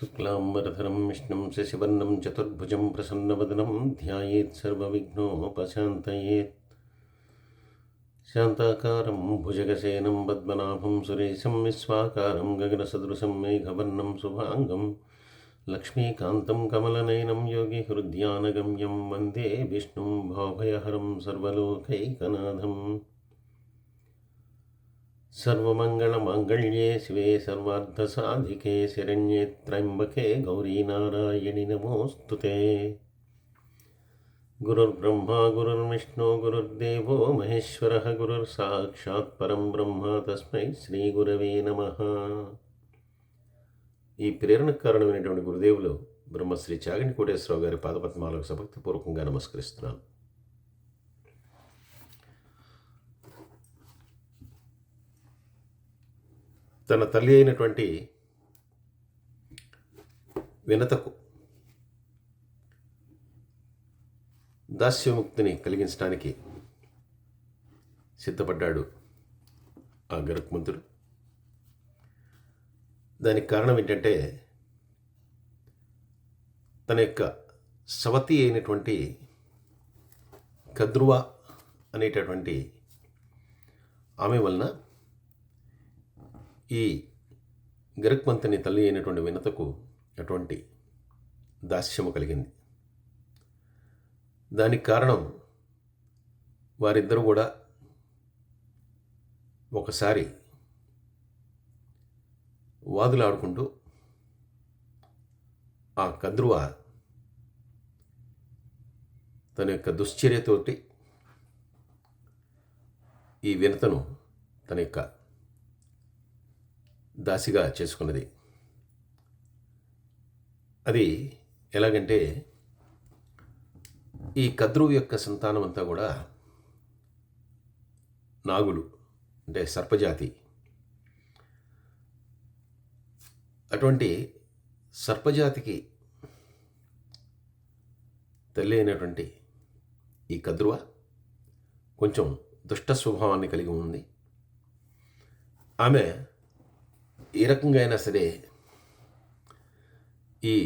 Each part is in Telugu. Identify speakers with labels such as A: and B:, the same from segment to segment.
A: शुक्लाम्बरधरं, विष्णुं, शशिवर्णं, चतुर्भुजं, प्रसन्नवदनं, ध्यायेत् सर्वविघ्नोपशान्तयेत् शान्ताकारं भुजगशयनं पद्मनाभं, सुरेशं, विश्वाकारं, गगनसदृशं, मेघवर्णं, शुभाङ्गं, लक्ष्मीकान्तं, कमलनयनं, योगिहृद्यानगम्यं, वंदे विष्णुं भाभयहरं सर्वलोकैकनाथम्। सर्वमङ्गलमाङ्गल्ये शिवे सर्वार्थसाधिके शरण्ये त्र्यम्बके गौरीनारायणि नमोऽस्तु ते गुरुर्ब्रह्मा गुरुर्विष्णु गुरुर्देवो महेश्वरः गुरुर्साक्षात् परं బ్రహ్మ తస్మై శ్రీ గురవే నమ ఈ ప్రేరణకు కారణమైనటువంటి గురుదేవులు బ్రహ్మశ్రీ చాగంటి కోటేశ్వరరావు గారి పాదపద్మాలకు సభక్తిపూర్వకంగా నమస్కరిస్తున్నాను తన తల్లి అయినటువంటి వినతకు దాస్యముక్తిని కలిగించడానికి సిద్ధపడ్డాడు ఆ గరుక్మంతుడు దానికి కారణం ఏంటంటే తన యొక్క సవతి అయినటువంటి కద్రువ అనేటటువంటి ఆమె వలన ఈ గరుక్మంతుని తల్లి అయినటువంటి వినతకు అటువంటి దాస్యము కలిగింది. దానికి కారణం వారిద్దరూ కూడా ఒకసారి వాదులాడుకుంటూ ఆ కద్రువ తన యొక్క దుశ్చర్యతోటి ఈ వినతను తన యొక్క దాసిగా చేసుకున్నది. అది ఎలాగంటే ఈ కద్రువు యొక్క సంతానం అంతా కూడా నాగులు అంటే సర్పజాతి. అటువంటి సర్పజాతికి తల్లి అయినటువంటి ఈ కద్రువ కొంచెం దుష్ట స్వభావాన్ని కలిగి ఉంది. ఆమె ఏ రకంగా అయినా సరే ఈ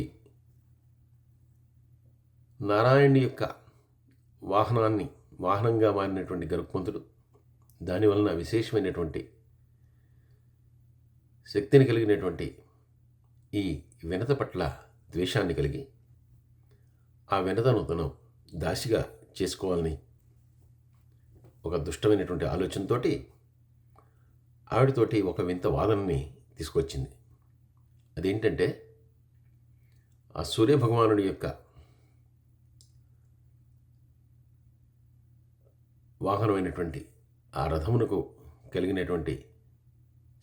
A: నారాయణుడి యొక్క వాహనాన్ని వాహనంగా మారినటువంటి గరుక్మంతుడు దానివలన విశేషమైనటువంటి శక్తిని కలిగినటువంటి ఈ వినత పట్ల ద్వేషాన్ని కలిగి ఆ వినతను తను దాసిగా చేసుకోవాలని ఒక దుష్టమైనటువంటి ఆలోచనతోటి ఆవిడతోటి ఒక వింత వాదనని తీసుకొచ్చింది. అదేంటంటే ఆ సూర్యభగవానుడి యొక్క వాహనమైనటువంటి ఆ రథమునకు కలిగినటువంటి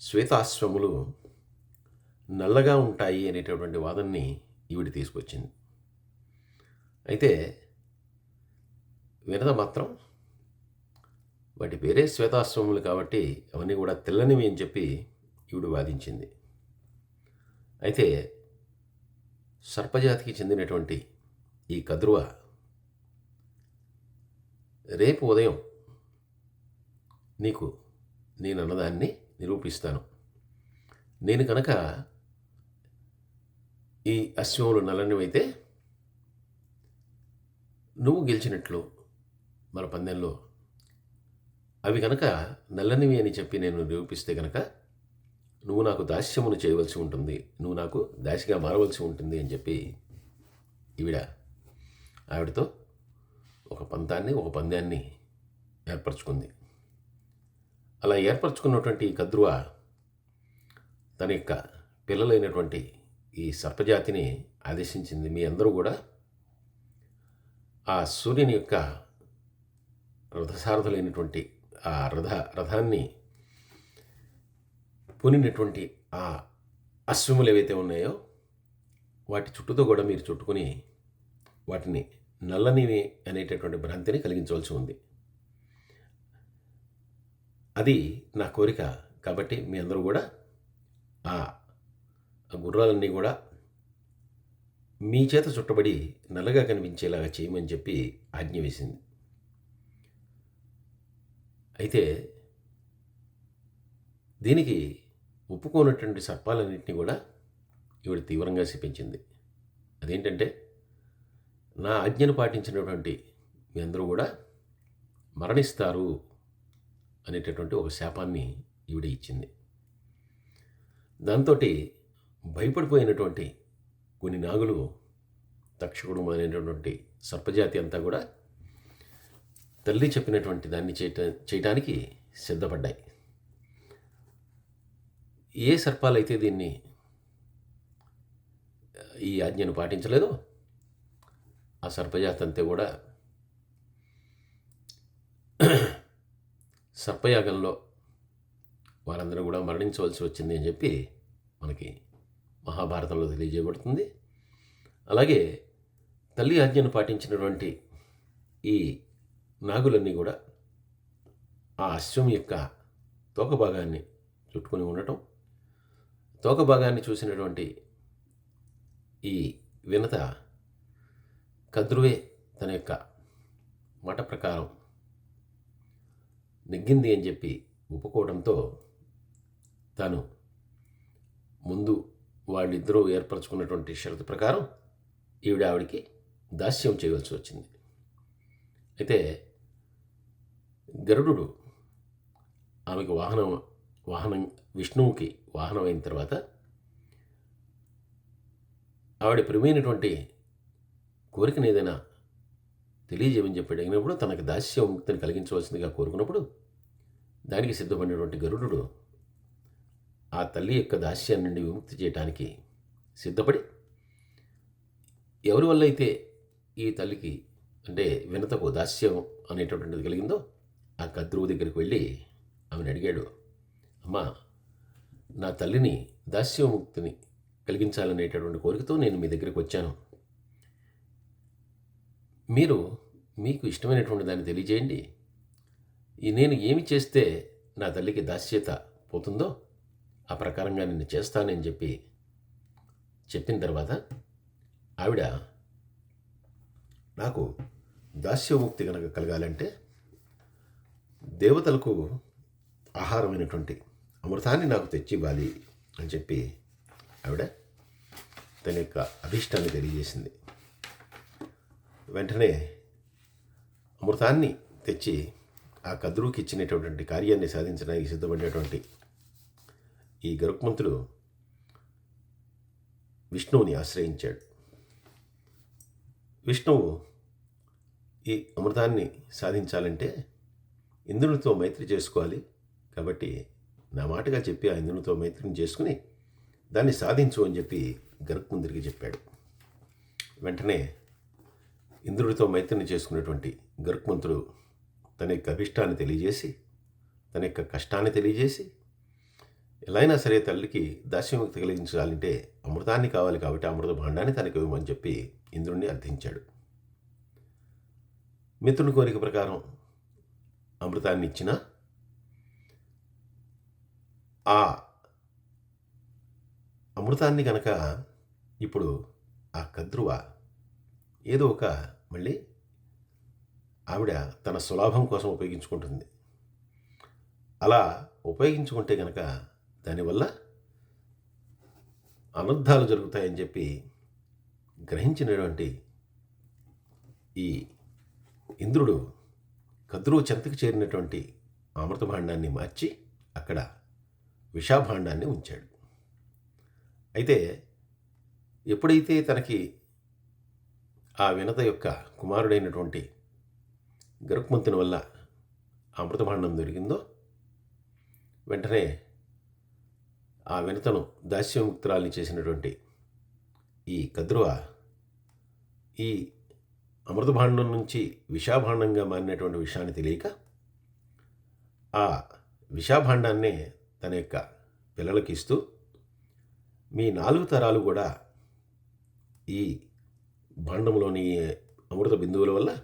A: శ్వేతాశ్వములు నల్లగా ఉంటాయి అనేటటువంటి వాదనని ఈవిడ తీసుకొచ్చింది. అయితే వినత మాత్రం వాటి పేరే శ్వేతాశ్వములు కాబట్టి అవన్నీ కూడా తెల్లనివి అని చెప్పి ఈవిడ వాదించింది. అయితే సర్పజాతికి చెందినటువంటి ఈ కద్రువ రేపు ఉదయం నీకు నేను అన్నదాన్ని నిరూపిస్తాను. నేను కనుక ఈ అశ్వములు నల్లనివైతే నువ్వు గెలిచినట్లు మన పందెంలో. అవి కనుక నల్లనివి అని చెప్పి నేను నిరూపిస్తే కనుక నువ్వు నాకు దాస్యమును చేయవలసి ఉంటుంది. నువ్వు నాకు దాసిగా మారవలసి ఉంటుంది అని చెప్పి ఈవిడ ఆవిడతో ఒక పంతాన్ని ఒక పందాన్ని ఏర్పరచుకుంది. అలా ఏర్పరచుకున్నటువంటి కద్రువ తన యొక్క పిల్లలైనటువంటి ఈ సర్పజాతిని ఆదేశించింది. మీ అందరూ కూడా ఆ సూర్యుని యొక్క రథసారథులైనటువంటి ఆ రథ రథాన్ని పూనినటువంటి ఆ అశ్వములు ఏవైతే ఉన్నాయో వాటి చుట్టూతో కూడా మీరు చుట్టుకుని వాటిని నల్లనివి అనేటటువంటి భ్రాంతిని కలిగించవలసి ఉంది. అది నా కోరిక కాబట్టి మీ అందరూ కూడా ఆ గుర్రాలన్నీ కూడా మీ చేత చుట్టబడి నల్లగా కనిపించేలాగా చేయమని చెప్పి ఆజ్ఞ వేసింది. అయితే దీనికి ఒప్పుకోనటువంటి సర్పాలన్నింటినీ కూడా ఈవిడ తీవ్రంగా శపించింది. అదేంటంటే నా ఆజ్ఞను పాటించినటువంటి మీ అందరూ కూడా మరణిస్తారు అనేటటువంటి ఒక శాపాన్ని ఈవిడ ఇచ్చింది. దాంతో భయపడిపోయినటువంటి కొన్ని నాగులు తక్షకుడు అనేటటువంటి సర్పజాతి అంతా కూడా తల్లి చెప్పినటువంటి దాన్ని చేయట చేయటానికి సిద్ధపడ్డాయి. ఏ సర్పాలైతే దీన్ని ఈ ఆజ్ఞను పాటించలేదో ఆ సర్పజాతి అంతే కూడా సర్పయాగంలో వారందరూ కూడా మరణించవలసి వచ్చింది అని చెప్పి మనకి మహాభారతంలో తెలియజేయబడుతుంది. అలాగే తల్లి ఆజ్ఞను పాటించినటువంటి ఈ నాగులన్నీ కూడా ఆ అశ్వం యొక్క తోక భాగాన్ని చుట్టుకొని ఉండటం తోక భాగాన్ని చూసినటువంటి ఈ వినత కద్రువే తన యొక్క మాట ప్రకారం నెగ్గింది అని చెప్పి ఒప్పుకోవడంతో తాను ముందు వాళ్ళిద్దరూ ఏర్పరచుకున్నటువంటి షరతు ప్రకారం ఈవిడ ఆవిడికి దాస్యం చేయవలసి వచ్చింది. అయితే గరుడు ఆమెకు వాహనం వాహనం విష్ణువుకి వాహనం అయిన తర్వాత ఆవిడ ప్రియమైనటువంటి కోరికను ఏదైనా తెలియజేయమని చెప్పి అడిగినప్పుడు తనకు దాస్యం ముక్తిని కలిగించవలసిందిగా కోరుకున్నప్పుడు దానికి సిద్ధపడినటువంటి గరుడు ఆ తల్లి యొక్క దాస్యం నుండి విముక్తి చేయడానికి సిద్ధపడి ఎవరి వల్ల అయితే ఈ తల్లికి అంటే వినతకు దాస్యం అనేటటువంటిది కలిగిందో ఆ కద్రువు దగ్గరికి వెళ్ళి ఆమెను అడిగాడు. అమ్మా నా తల్లిని దాస్యముక్తిని కలిగించాలనేటటువంటి కోరికతో నేను మీ దగ్గరికి వచ్చాను. మీరు మీకు ఇష్టమైనటువంటి దాన్ని తెలియజేయండి. నేను ఏమి చేస్తే నా తల్లికి దాస్యత పోతుందో ఆ ప్రకారంగా నేను చేస్తానని చెప్పి చెప్పిన తర్వాత ఆవిడ నాకు దాస్యముక్తి కనుక కలగాలంటే దేవతలకు ఆహారమైనటువంటి అమృతాన్ని నాకు తెచ్చి ఇవ్వాలి అని చెప్పి ఆవిడ తన యొక్క అభిష్టాన్ని తెలియజేసింది. వెంటనే అమృతాన్ని తెచ్చి ఆ కద్రువుకి ఇచ్చినటువంటి కార్యాన్ని సాధించడానికి సిద్ధపడినటువంటి ఈ గరుక్మంతుడు విష్ణువుని ఆశ్రయించాడు. విష్ణువు ఈ అమృతాన్ని సాధించాలంటే ఇంద్రునితో మైత్రి చేసుకోవాలి కాబట్టి నా మాటగా చెప్పి ఆ ఇంద్రునితో మైత్రిని చేసుకుని దాన్ని సాధించు అని చెప్పి గరుక్మంతుడికి చెప్పాడు. వెంటనే ఇంద్రుడితో మైత్రిని చేసుకున్నటువంటి గరుక్మంతుడు తన యొక్క అభిష్టాన్ని తెలియజేసి తన యొక్క కష్టాన్ని తెలియజేసి ఎలా అయినా సరే తల్లికి దాస్యముక్తి కలిగించాలంటే అమృతాన్ని కావాలి కాబట్టి అమృత భాండాన్ని తనకి ఇవ్వమని చెప్పి ఇంద్రుణ్ణి అర్థించాడు. మిత్రుని కోరిక ప్రకారం అమృతాన్ని ఇచ్చిన ఆ అమృతాన్ని కనుక ఇప్పుడు ఆ కద్రువ ఏదో ఒక మళ్ళీ ఆవిడ తన సులాభం కోసం ఉపయోగించుకుంటుంది. అలా ఉపయోగించుకుంటే కనుక దానివల్ల అనర్థాలు జరుగుతాయని చెప్పి గ్రహించినటువంటి ఈ ఇంద్రుడు కద్రువు చెంతకు చేరినటువంటి అమృతభాండాన్ని మార్చి అక్కడ విషాభాండాన్ని ఉంచాడు. అయితే ఎప్పుడైతే తనకి ఆ వినత యొక్క కుమారుడైనటువంటి గరుక్మంతుని వల్ల అమృతభాండం దొరికిందో వెంటనే ఆ వినతను దాస్యముక్తురాల్ని చేసినటువంటి ఈ కద్రువ ఈ అమృతభాండం నుంచి విషాభాండంగా మారినటువంటి విషయాన్ని తెలియక ఆ విషాభాండాన్నే తన యొక్క పిల్లలకి ఇస్తూ మీ నాలుగు తరాలు కూడా ఈ భాండంలోని అమృత బిందువుల వల్ల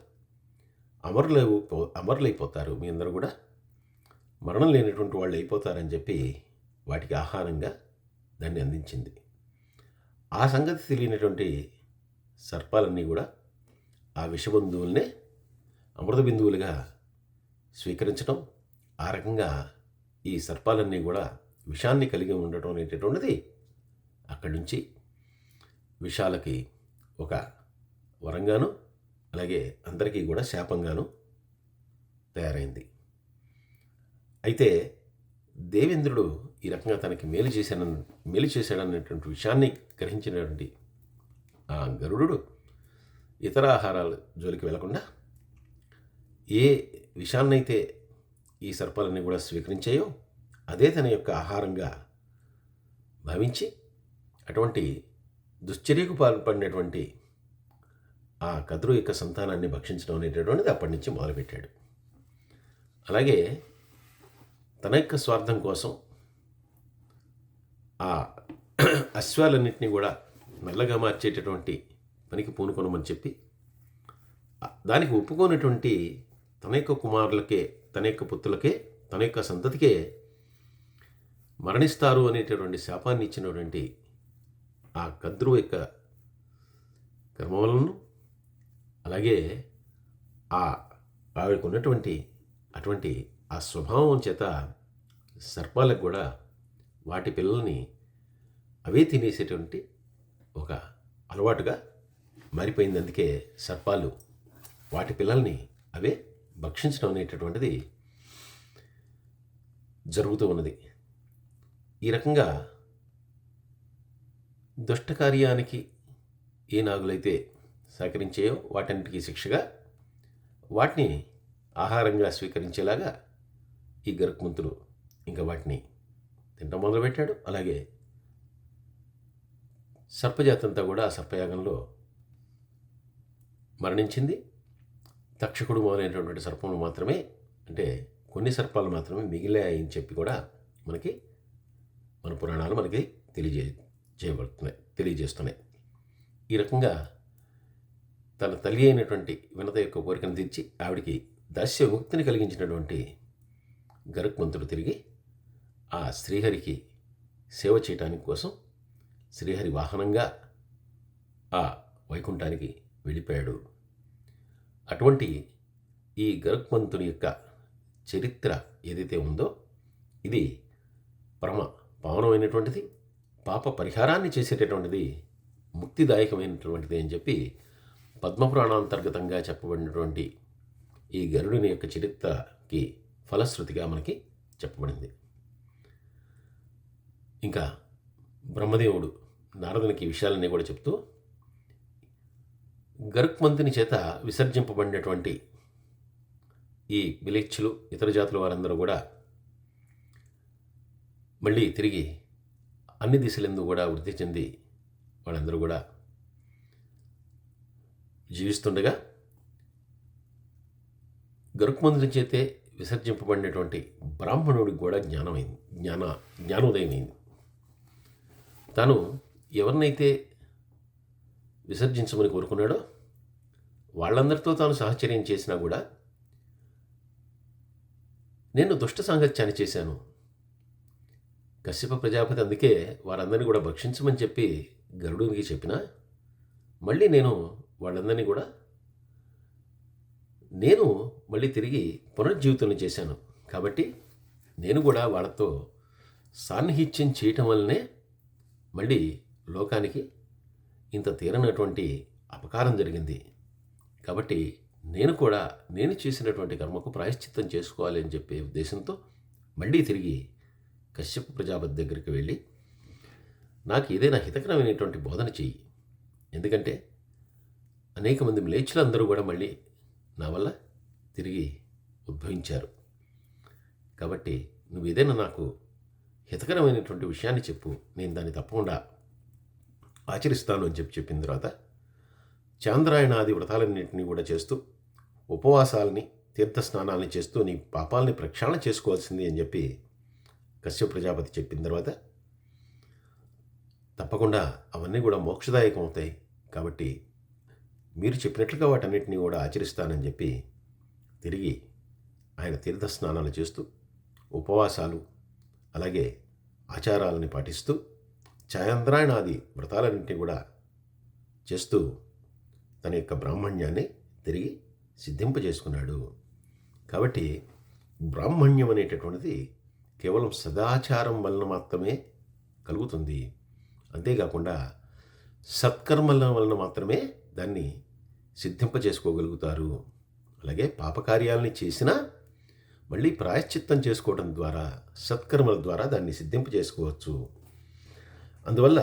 A: అమరులై అమరులైపోతారు. మీ అందరూ కూడా మరణం లేనటువంటి వాళ్ళు అయిపోతారని చెప్పి వాటికి ఆహారంగా దాన్ని అందించింది. ఆ సంగతి తెలియనటువంటి సర్పాలన్నీ కూడా ఆ విషబంధువుల్నే అమృత బిందువులుగా స్వీకరించడం ఆ రకంగా ఈ సర్పాలన్నీ కూడా విషాన్ని కలిగి ఉండటం అనేటటువంటిది అక్కడి నుంచి విషాలకి ఒక వరంగాను అలాగే అందరికీ కూడా శాపంగాను తయారైంది. అయితే దేవేంద్రుడు ఈ రకంగా తనకి మేలు చేశాన మేలు చేశాడనేటువంటి విషయాన్ని గ్రహించినటువంటి ఆ గరుడు ఇతర ఆహారాల జోలికి వెళ్ళకుండా ఏ విషాన్నైతే ఈ సర్పాలన్నీ కూడా స్వీకరించాయో అదే తన యొక్క ఆహారంగా భావించి అటువంటి దుశ్చర్యకు పాల్పడినటువంటి ఆ కదురు యొక్క సంతానాన్ని భక్షించడం అనేటటువంటిది అప్పటి నుంచి మొదలుపెట్టాడు. అలాగే తన యొక్క స్వార్థం కోసం ఆ అశ్వాలన్నింటినీ కూడా నల్లగా మార్చేటటువంటి పనికి పూనుకొనమని చెప్పి దానికి ఒప్పుకోనటువంటి తన యొక్క కుమారులకే తన యొక్క పుత్రులకే తన యొక్క సంతతికే మరణిస్తారు అనేటటువంటి శాపాన్ని ఇచ్చినటువంటి ఆ కద్రు యొక్క కర్మ వలన అలాగే ఆ ఆవిడకు ఉన్నటువంటి అటువంటి ఆ స్వభావం చేత సర్పాలకు కూడా వాటి పిల్లల్ని అవే తినేసేటువంటి ఒక అలవాటుగా మారిపోయింది. అందుకే సర్పాలు వాటి పిల్లల్ని అవే భక్షించడం అనేటటువంటిది జరుగుతూ ఉన్నది. ఈ రకంగా దుష్టకార్యానికి ఏ నాగులైతే సహకరించాయో వాటన్నిటికీ శిక్షగా వాటిని ఆహారంగా స్వీకరించేలాగా ఈ గరుక్మంతులు ఇంకా వాటిని తినడం మొదలుపెట్టాడు. అలాగే సర్పజాతంతా కూడా ఆ సర్పయాగంలో మరణించింది. తక్షకుడు మొదలైనటువంటి సర్పములు మాత్రమే అంటే కొన్ని సర్పాలు మాత్రమే మిగిలాయని చెప్పి కూడా మనకి మన పురాణాలు మనకి తెలియజే చేయబడుతున్నాయి తెలియజేస్తున్నాయి. ఈ రకంగా తన తల్లి అయినటువంటి వినత యొక్క కోరికను తీర్చి ఆవిడికి దాస్య ముక్తిని కలిగించినటువంటి గరుక్మంతుడు తిరిగి ఆ శ్రీహరికి సేవ చేయటానికి కోసం శ్రీహరి వాహనంగా ఆ వైకుంఠానికి వెళ్ళిపోయాడు. అటువంటి ఈ గరుక్మంతుని యొక్క చరిత్ర ఏదైతే ఉందో ఇది పరమ పావనమైనటువంటిది పాప పరిహారాన్ని చేసేటటువంటిది ముక్తిదాయకమైనటువంటిది అని చెప్పి పద్మపురాణాంతర్గతంగా చెప్పబడినటువంటి ఈ గరుడుని యొక్క చరిత్రకి ఫలశ్రుతిగా మనకి చెప్పబడింది. ఇంకా బ్రహ్మదేవుడు నారదునికి విషయాలన్నీ కూడా చెప్తూ గరుక్మంతుని చేత విసర్జింపబడినటువంటి ఈ విలేచ్చులు ఇతర జాతుల వారందరూ కూడా మళ్ళీ తిరిగి అన్ని దిశలందు కూడా వృద్ధి చెంది వాళ్ళందరూ కూడా జీవిస్తుండగా గరుక్మంతుని చేతే విసర్జింపబడినటువంటి బ్రాహ్మణుడికి కూడా జ్ఞానమైంది జ్ఞాన జ్ఞానోదయమైంది. తాను ఎవరినైతే విసర్జించమని కోరుకున్నాడో? వాళ్ళందరితో తాను సహచర్యం చేసినా కూడా నేను దుష్ట సాంగత్యాన్ని చేశాను. కశ్యప ప్రజాపతి అందుకే వారందరినీ కూడా భక్షించమని చెప్పి గరుడునికి చెప్పినా? మళ్ళీ నేను వాళ్ళందరినీ కూడా నేను మళ్ళీ తిరిగి పునర్జీవితం చేశాను. కాబట్టి నేను కూడా వాళ్ళతో సాన్నిహిత్యం చేయటం వల్లనే మళ్ళీ లోకానికి ఇంత తీరనటువంటి అపకారం జరిగింది. కాబట్టి నేను కూడా నేను చేసినటువంటి కర్మకు ప్రాయశ్చిత్తం చేసుకోవాలి అని చెప్పే ఉద్దేశంతో మళ్ళీ తిరిగి కశ్యప ప్రజాపతి దగ్గరికి వెళ్ళి నాకు ఏదైనా హితకరమైనటువంటి బోధన చెయ్యి. ఎందుకంటే అనేక మంది మ్లేచ్చులందరూ కూడా మళ్ళీ నా వల్ల తిరిగి ఉద్భవించారు. కాబట్టి నువ్వు ఏదైనా నాకు హితకరమైనటువంటి విషయాన్ని చెప్పు. నేను దాన్ని తప్పకుండా ఆచరిస్తాను అని చెప్పి చెప్పిన తర్వాత చాంద్రాయణాది వ్రతాలన్నింటినీ కూడా చేస్తూ ఉపవాసాలని తీర్థ స్నానాలని చేస్తూ నీ పాపాలని ప్రక్షాళన చేసుకోవాల్సింది అని చెప్పి కశ్యప ప్రజాపతి చెప్పిన తర్వాత తప్పకుండా అవన్నీ కూడా మోక్షదాయకం అవుతాయి కాబట్టి మీరు చెప్పినట్లుగా వాటన్నిటిని కూడా ఆచరిస్తానని చెప్పి తిరిగి ఆయన తీర్థ స్నానాలు చేస్తూ ఉపవాసాలు అలాగే ఆచారాలని పాటిస్తూ ఛాయాంద్రాయణాది వ్రతాలన్నింటినీ కూడా చేస్తూ తన యొక్క బ్రాహ్మణ్యాన్ని తిరిగి సిద్ధింపజేసుకున్నాడు కాబట్టి బ్రాహ్మణ్యం అనేటటువంటిది కేవలం సదాచారం వలన మాత్రమే కలుగుతుంది. అంతేకాకుండా సత్కర్మల వలన మాత్రమే దాన్ని సిద్ధింపచేసుకోగలుగుతారు అలాగే పాపకార్యాలని చేసినా మళ్ళీ ప్రాయశ్చిత్తం చేసుకోవడం ద్వారా సత్కర్మల ద్వారా దాన్ని సిద్ధింప చేసుకోవచ్చు. అందువల్ల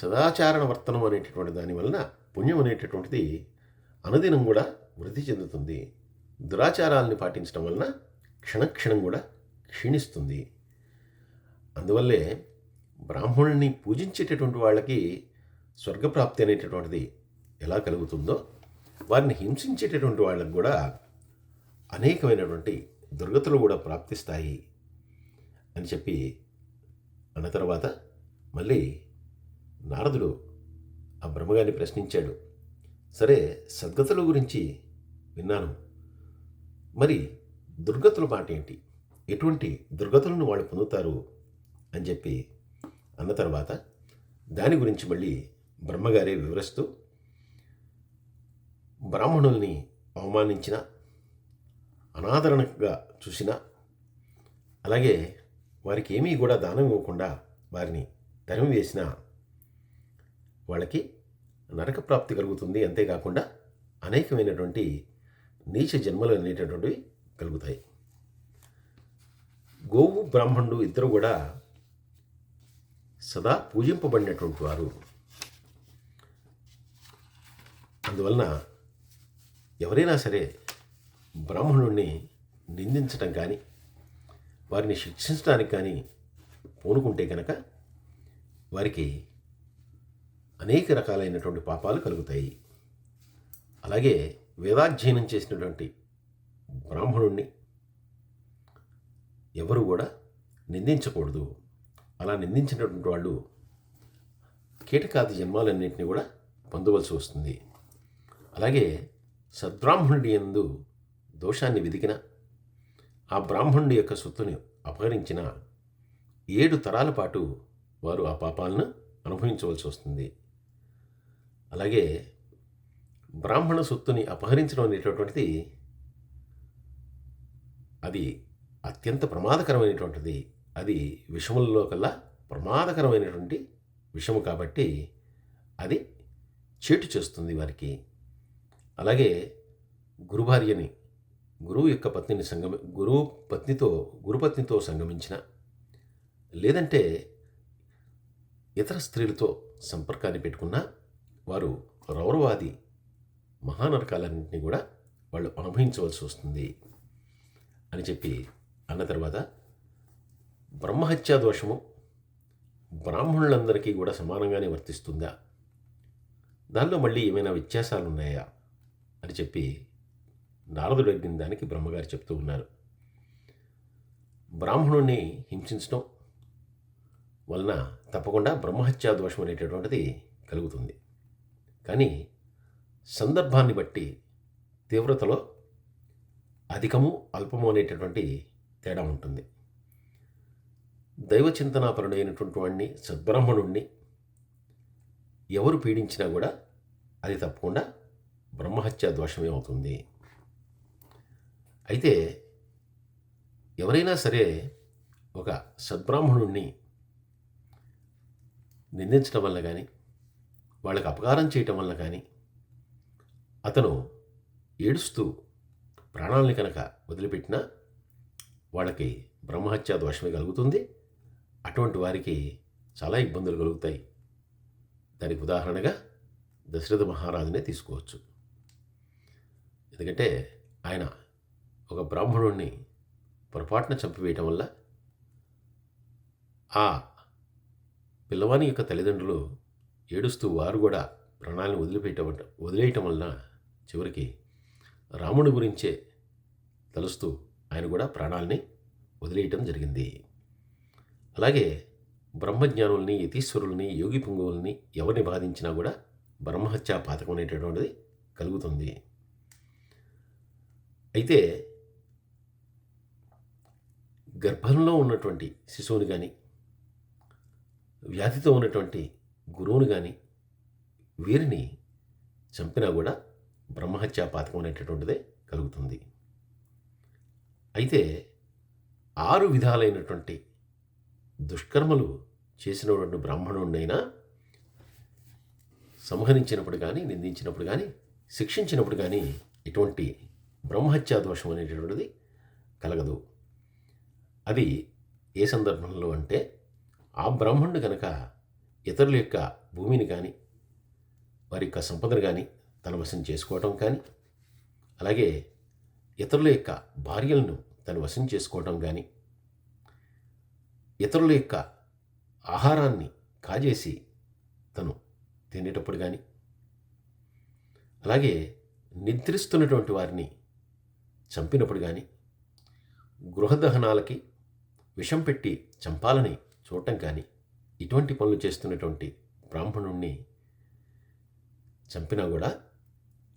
A: సదాచారణ వర్తనం అనేటటువంటి దాని వలన పుణ్యం అనేటటువంటిది అనుదినం కూడా వృద్ధి చెందుతుంది. దురాచారాలని పాటించడం వలన క్షణక్షణం కూడా క్షీణిస్తుంది. అందువల్లే బ్రాహ్మణుని పూజించేటటువంటి వాళ్ళకి స్వర్గప్రాప్తి అనేటటువంటిది ఎలా కలుగుతుందో వారిని హింసించేటటువంటి వాళ్ళకు కూడా అనేకమైనటువంటి దుర్గతులు కూడా ప్రాప్తిస్తాయి అని చెప్పి అన్న తర్వాత మళ్ళీ నారదుడు ఆ బ్రహ్మగారిని ప్రశ్నించాడు. సరే సద్గతుల గురించి విన్నాను. మరి దుర్గతుల మాట ఏంటి? ఎటువంటి దుర్గతులను వాళ్ళు పొందుతారు? అని చెప్పి అన్న తర్వాత దాని గురించి మళ్ళీ బ్రహ్మగారే వివరిస్తూ బ్రాహ్మణుల్ని అవమానించిన అనాదరణగా చూసిన అలాగే వారికి ఏమీ కూడా దానం ఇవ్వకుండా వారిని ధనం వేసిన వాళ్ళకి నరక ప్రాప్తి కలుగుతుంది అంతేకాకుండా అనేకమైనటువంటి నీచ జన్మలు అనేటటువంటివి కలుగుతాయి. గోవు బ్రాహ్మణుడు ఇద్దరు కూడా సదా పూజింపబడినటువంటి వారు. అందువలన ఎవరైనా సరే బ్రాహ్మణుడిని నిందించటం కానీ వారిని శిక్షించడానికి కానీ పూనుకుంటే కనుక వారికి అనేక రకాలైనటువంటి పాపాలు కలుగుతాయి. అలాగే వేదాధ్యయనం చేసినటువంటి బ్రాహ్మణుణ్ణి ఎవరు కూడా నిందించకూడదు. అలా నిందించినటువంటి వాళ్ళు కీటకాది జన్మాలన్నింటినీ కూడా పొందవలసి వస్తుంది. అలాగే సద్బ్రాహ్మణుడి ఎందు దోషాన్ని వెదికిన ఆ బ్రాహ్మణుడి యొక్క సొత్తుని అపహరించిన ఏడు తరాల పాటు వారు ఆ పాపాలను అనుభవించవలసి వస్తుంది. అలాగే బ్రాహ్మణ సొత్తుని అపహరించడం అనేటటువంటిది అది అత్యంత ప్రమాదకరమైనటువంటిది. అది విషములలో కల్లా ప్రమాదకరమైనటువంటి విషము కాబట్టి అది చేటు చేస్తుంది వారికి. అలాగే గురుభార్యని గురువు యొక్క పత్నిని సంగమి గురువు పత్నితో గురుపత్నితో సంగమించిన లేదంటే ఇతర స్త్రీలతో సంపర్కాన్ని పెట్టుకున్న వారు రౌరవాది మహానరకాలన్నింటినీ కూడా వాళ్ళు అనుభవించవలసి వస్తుంది అని చెప్పి అన్న తర్వాత బ్రహ్మహత్యా దోషము బ్రాహ్మణులందరికీ కూడా సమానంగానే వర్తిస్తుందా? దానిలో మళ్ళీ ఏమైనా వ్యత్యాసాలు ఉన్నాయా అని చెప్పి నారదుడు అడిగిన దానికి బ్రహ్మగారు చెప్తూ ఉన్నారు. బ్రాహ్మణుణ్ణి హింసించడం వలన తప్పకుండా బ్రహ్మహత్యా దోషం అనేటటువంటిది కలుగుతుంది. కానీ సందర్భాన్ని బట్టి తీవ్రతలో అధికము అల్పము అనేటటువంటి తేడా ఉంటుంది. దైవ చింతనాపరుడైనటువంటి వాడిని సద్బ్రాహ్మణుణ్ణి ఎవరు పీడించినా కూడా అది తప్పకుండా బ్రహ్మహత్య దోషమే అవుతుంది. అయితే ఎవరైనా సరే ఒక సద్బ్రాహ్మణుణ్ణి నిందించడం వల్ల కానీ వాళ్ళకి అపకారం చేయటం వల్ల కానీ అతను ఏడుస్తూ ప్రాణాలని కనుక వదిలిపెట్టినా వాళ్ళకి బ్రహ్మహత్య దోషమే కలుగుతుంది. అటువంటి వారికి చాలా ఇబ్బందులు కలుగుతాయి. దానికి ఉదాహరణగా దశరథ మహారాజునే తీసుకోవచ్చు. ఎందుకంటే ఆయన ఒక బ్రాహ్మణుణ్ణి పొరపాటున చంపివేయటం వల్ల ఆ పిల్లవాని యొక్క తల్లిదండ్రులు ఏడుస్తూ వారు కూడా ప్రాణాలను వదిలిపెట్టడం వదిలేయటం వలన చివరికి రాముడి గురించే తలుస్తూ ఆయన కూడా ప్రాణాలని వదిలేయటం జరిగింది. అలాగే బ్రహ్మజ్ఞానుల్ని యతీశ్వరుల్ని యోగి పుంగువుల్ని ఎవరిని బాధించినా కూడా బ్రహ్మహత్యా పాతకం అనేటటువంటిది కలుగుతుంది. అయితే గర్భంలో ఉన్నటువంటి శిశువుని కానీ వ్యాధితో ఉన్నటువంటి గురువును కానీ వీరిని చంపినా కూడా బ్రహ్మహత్యా పాతకం అనేటటువంటిదే కలుగుతుంది. అయితే ఆరు విధాలైనటువంటి దుష్కర్మలు చేసినటువంటి బ్రాహ్మణుడినైనా సంహరించినప్పుడు కానీ నిందించినప్పుడు కానీ శిక్షించినప్పుడు కానీ ఎటువంటి బ్రహ్మహత్యా దోషం అనేటటువంటిది కలగదు. అది ఏ సందర్భంలో అంటే ఆ బ్రాహ్మణుడు కనుక ఇతరుల యొక్క భూమిని కానీ వారి యొక్క సంపదను కానీ తన వశం చేసుకోవటం కానీ అలాగే ఇతరుల యొక్క భార్యలను తన వశం చేసుకోవటం కానీ ఇతరుల యొక్క ఆహారాన్ని కాజేసి తను తినేటప్పుడు కానీ అలాగే నిద్రిస్తున్నటువంటి వారిని చంపినప్పుడు కానీ గృహదహనాలకి విషం పెట్టి చంపాలని చూడటం కానీ ఇటువంటి పనులు చేస్తున్నటువంటి బ్రాహ్మణుణ్ణి చంపినా కూడా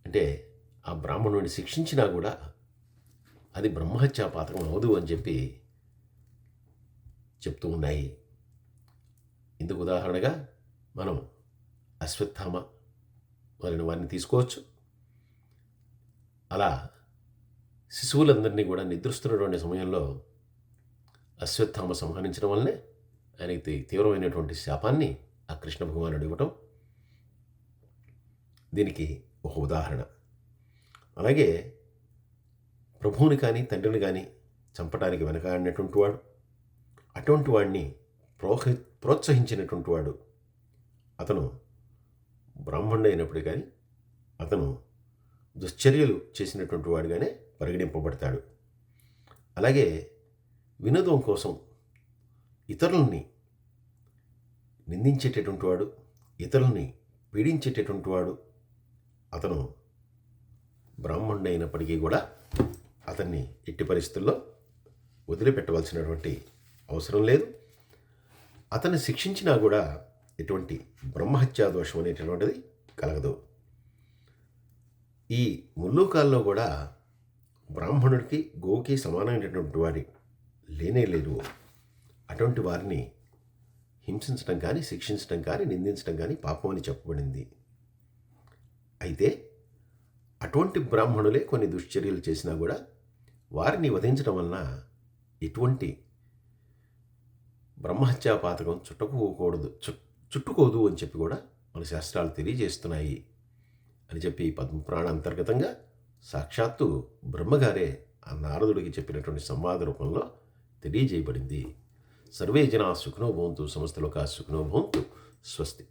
A: అంటే ఆ బ్రాహ్మణుడిని శిక్షించినా కూడా అది బ్రహ్మహత్యా పాతకం అవదు అని చెప్పి చెప్తూ ఉన్నాయి. ఇందుకు ఉదాహరణగా మనం అశ్వత్థామ వారిని వారిని తీసుకోవచ్చు. అలా శిశువులందరినీ కూడా నిద్రిస్తున్నటువంటి సమయంలో అశ్వత్థామ సంహరించడం వల్లనే ఆయనకి తీవ్రమైనటువంటి శాపాన్ని ఆ కృష్ణ భగవానుడు ఇవ్వటం దీనికి ఒక ఉదాహరణ. అలాగే ప్రభువుని కానీ తండ్రిని కానీ చంపడానికి వెనకాడినటువంటి వాడు అటువంటి వాడిని ప్రోహ ప్రోత్సహించినటువంటి వాడు అతను బ్రాహ్మణుడు అయినప్పుడు కానీ అతను దుశ్చర్యలు చేసినటువంటి వాడుగానే పరిగణింపబడతాడు. అలాగే వినోదం కోసం ఇతరులని నిందించేటటువంటి వాడు ఇతరులని పీడించేటటువంటి వాడు అతను బ్రాహ్మణుడు అయినప్పటికీ కూడా అతన్ని ఎట్టి పరిస్థితుల్లో వదిలిపెట్టవలసినటువంటి అవసరం లేదు. అతన్ని శిక్షించినా కూడా ఎటువంటి బ్రహ్మహత్యా దోషం అనేటటువంటిది కలగదు. ఈ ముల్లూకాల్లో కూడా బ్రాహ్మణుడికి గోకి సమానమైనటువంటి వాడి లేనే లేరు అటువంటి వారిని హింసించడం కానీ శిక్షించడం కానీ నిందించడం కానీ పాపం అని చెప్పబడింది. అయితే అటువంటి బ్రాహ్మణులే కొన్ని దుశ్చర్యలు చేసినా కూడా వారిని వధించడం వలన ఎటువంటి బ్రహ్మహత్యా పాతకం చుట్టుకోకూడదు చు- చుట్టుకోదు అని చెప్పి కూడా మన శాస్త్రాలు తెలియజేస్తున్నాయి అని చెప్పి పద్మపురాణ అంతర్గతంగా సాక్షాత్తు బ్రహ్మగారే ఆ నారదుడికి చెప్పినటువంటి సంవాద రూపంలో తెలియజేయబడింది. సర్వే జనా సుఖనో భవంతు సమస్తలోకా సుఖనో భవంతు స్వస్తి.